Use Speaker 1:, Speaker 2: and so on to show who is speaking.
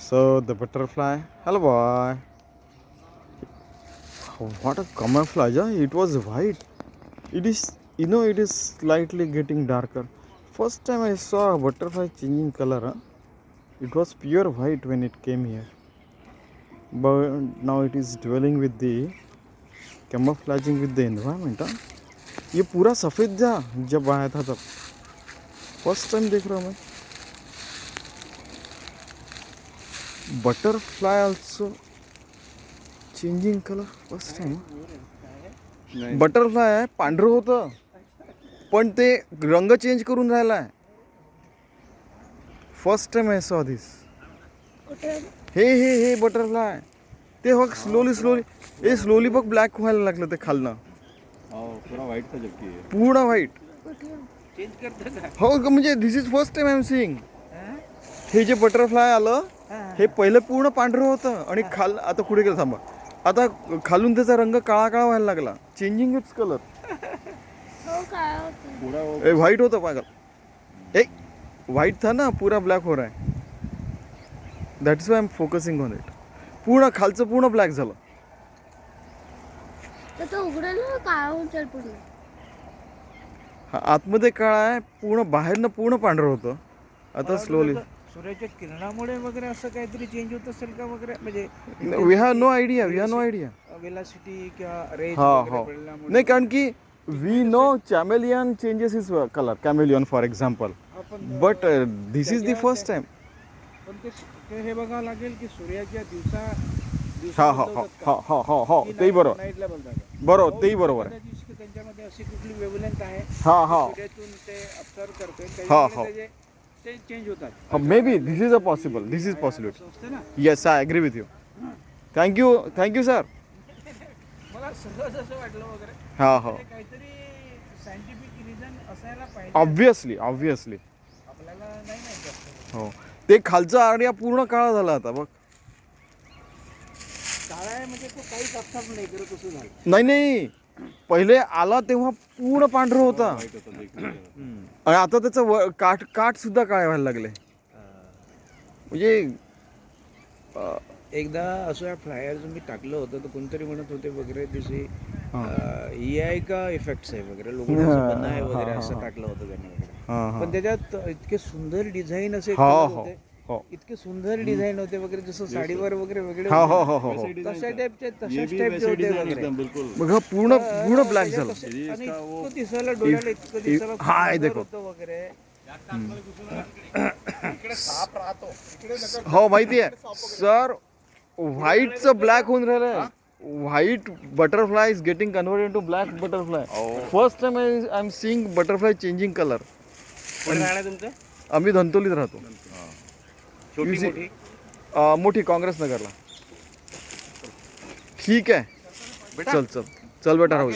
Speaker 1: So the butterfly. Hello, boy. What a camouflage! Huh? It was white. It is, you know, it is slightly getting darker. First time I saw a butterfly changing color. Huh? It was pure white when it came here, but now it is dwelling with the camouflaging with the environment. Huh? ये पूरा सफ़ेद जा जब आया था तब first time देख रहा हूँ मैं butterfly also changing colour first time butterfly आहे पांढरं होतं. पण ते रंग चेंज करून राहिला आहे first time I saw this हे हे हे बटरफ्लाय. ते बघ स्लोली स्लोली हे स्लोली बघ ब्लॅक व्हायला लागलं ते खालनं.
Speaker 2: हो
Speaker 1: पूर्ण व्हाईट
Speaker 3: चेंज करतं का
Speaker 1: हो का म्हणजे this is first time I am seeing हे जे बटरफ्लाय आलं हे पहिलं पूर्ण पांढरं होतं आणि खाल आता पुढे गेलं थांबा. आता खालून त्याचा रंग काळा काळा व्हायला लागला. चेंजिंग इट्स कलर
Speaker 4: हो
Speaker 1: ए व्हाइट होता पागल. ए व्हाइट था ना पूरा ब्लॅक हो रहा है. That is why am focusing on it पूर्ण खालचं पूर्ण ब्लॅक झालं. हा आतमध्ये काळा आहे पूर्ण बाहेरनं पूर्ण पांढरं होतं. आता स्लोली
Speaker 3: सूर्याच्या किरणामुळे वगैरे असं काहीतरी चेंज होत असेल का वगैरे? म्हणजे
Speaker 1: we have no idea we have no idea
Speaker 3: velocity किंवा रेंज
Speaker 1: हा हो. नाही कारण की we know chameleon changes is colour chameleon for example but this is the first time
Speaker 3: पण ते ते हे बघावं लागेल की सूर्याच्या दिवसा
Speaker 1: हा हा हा हा हा हा हो तेही बरोबर. बरोबर तेही बरोबर आहे.
Speaker 3: त्यांच्यामध्ये अशी कुठली वेवलेंथ आहे
Speaker 1: हा हा.
Speaker 3: ते ऑब्झर्व करतोय.
Speaker 1: हा, हा.
Speaker 3: त्याचे- ते चेंज होतात.
Speaker 1: Maybe this is a possible this is
Speaker 3: ना?
Speaker 1: Yes I agree with you thank you thank you sir
Speaker 3: मला सहज असं वाटलं वगैरे.
Speaker 1: हा हो.
Speaker 3: ते काहीतरी सायंटिफिक रिझन असायला पाहिजे.
Speaker 1: ऑब्विसली ऑब्विसली
Speaker 3: आपल्याला नाही माहिती जास्त.
Speaker 1: हो. ते खालचा आर्या पूर्ण काळा झाला आता बघ.
Speaker 3: काळा आहे म्हणजे तो काहीच अपसाप नाही करत असं झालं?
Speaker 1: नाही नाही. पहिले आला तेव्हा पूर्ण पांढरं होता
Speaker 2: में।
Speaker 1: आणि आता त्याचं व काठ काठ सुद्धा काळे व्हायला लागले म्हणजे अं,
Speaker 3: एकदा असं फ्लायर मी टाकलं होतं तर कोणतरी म्हणत होते वगैरे दिवशी
Speaker 1: हा.
Speaker 3: आय का इफेक्ट्स आहे वगैरे लोक
Speaker 1: हा,
Speaker 3: आहे
Speaker 1: हा,
Speaker 3: वगैरे
Speaker 1: हा,
Speaker 3: असं
Speaker 1: हा.
Speaker 3: टाकलं होतं त्यांनी वगैरे
Speaker 1: हा, हा.
Speaker 3: पण त्याच्यात इतके सुंदर डिझाईन असे
Speaker 1: हो
Speaker 3: color
Speaker 1: हो
Speaker 3: होते
Speaker 1: हो.
Speaker 3: इतके सुंदर डिझाईन होते वगैरे जसं साडीवर वगैरे वेगळे
Speaker 1: हो हो. हो हो. हो
Speaker 3: तशा। टाईपचे तशाच टाईपचे होते वगैरे.
Speaker 2: एकदम बिल्कुल.
Speaker 1: बघ हा पूर्ण पूर्ण ब्लॅक झालं.
Speaker 3: आणि इतकं दिसायला डोळ्याला इतकं दिसायला सुंदर
Speaker 1: देखो.
Speaker 3: होतं वगैरे.
Speaker 1: हो माहिती आहे सर व्हाईटचं ब्लॅक होऊन राहिलंय. White butterfly is getting converted to black butterfly first time I I am seeing butterfly changing colour
Speaker 3: कुठे राहणार तुमचं?
Speaker 1: आम्ही धंतोलीत राहतो.
Speaker 3: छोटी मोठी?
Speaker 1: अं, मोठी काँग्रेस नगरला. ठीक आहे. चल चल. चल बेटा राहू